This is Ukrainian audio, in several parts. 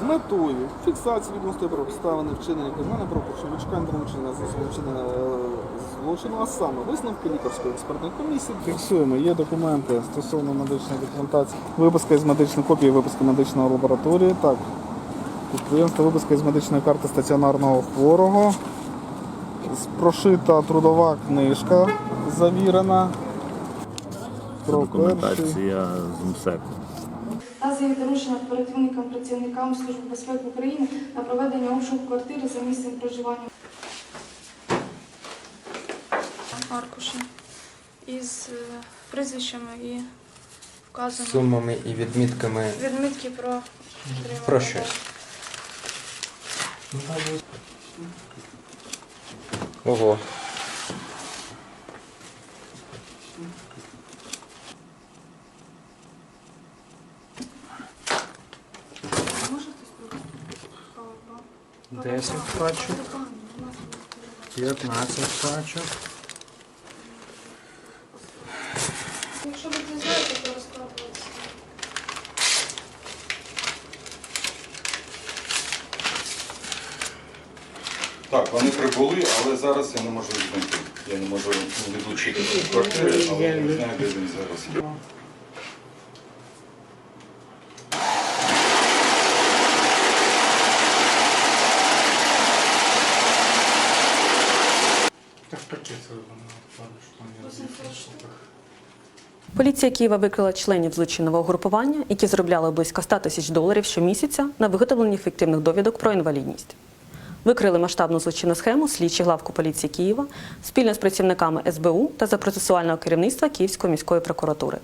з метою фіксації відносно про обставини вчинення кримінального вичекання вчинення за вчинення е, злочину, а саме висновки лікарської експертної комісії. Фіксуємо, є документи стосовно медичної документації, виписка із медичної копії, виписка медичної лабораторії. Так, підприємство виписка із медичної карти стаціонарного хворого. Прошита трудова книжка завірена. Про. Документація з МСЕКу. їх доручення оперативникам працівникам Служби безпеки України на проведення обшуку квартири за місцем проживання. Аркуші із е, прізвищами і вказано сумами і відмітками відмітки про про щось. Ого. 10 пачок, 15 пачок. Якщо ви не знаєте, то розкладується. Так, вони прибули, але зараз я не можу знайти. Я не можу відлучити з квартири, але я не знаю, де він зараз є. Так пакет что не Поліція Києва викрила членів злочинного угрупування, які заробляли близько 100 тисяч доларів щомісяця на виготовленні фіктивних довідок про інвалідність. Викрили масштабну злочинну схему слідчі главку поліції Києва спільно з працівниками СБУ та за процесуального керівництва Київської міської прокуратури.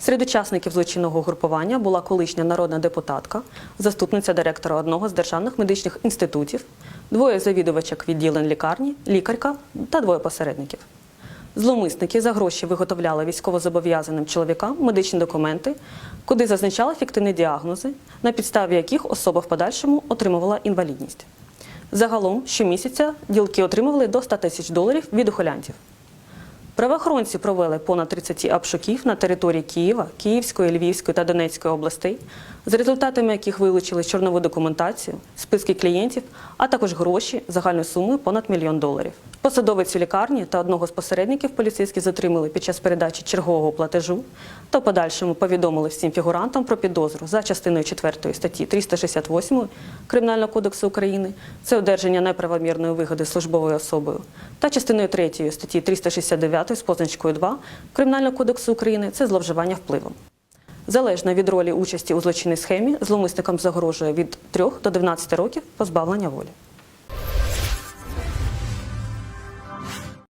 Серед учасників злочинного угрупування була колишня народна депутатка, заступниця директора одного з державних медичних інститутів, двоє завідувачок відділень лікарні, лікарка та двоє посередників. Зловмисники за гроші виготовляли військовозобов'язаним чоловікам медичні документи, куди зазначали фіктивні діагнози, на підставі яких особа в подальшому отримувала інвалідність. Загалом щомісяця ділки отримували до 100 тисяч доларів від ухилянтів. Правоохоронці провели понад 30 обшуків на території Києва, Київської, Львівської та Донецької областей, за результатами яких вилучили чорнову документацію, списки клієнтів, а також гроші загальною сумою понад мільйон доларів. Посадовицю лікарні та одного з посередників поліцейські затримали під час передачі чергового платежу та в подальшому повідомили всім фігурантам про підозру за частиною 4 статті 368 Кримінального кодексу України це одержання неправомірної вигоди службовою особою та частиною 3 статті 369 з позначкою 2 Кримінального кодексу України це зловживання впливом. Залежно від ролі участі у злочинній схемі, зловмисникам загрожує від 3 до 12 років позбавлення волі.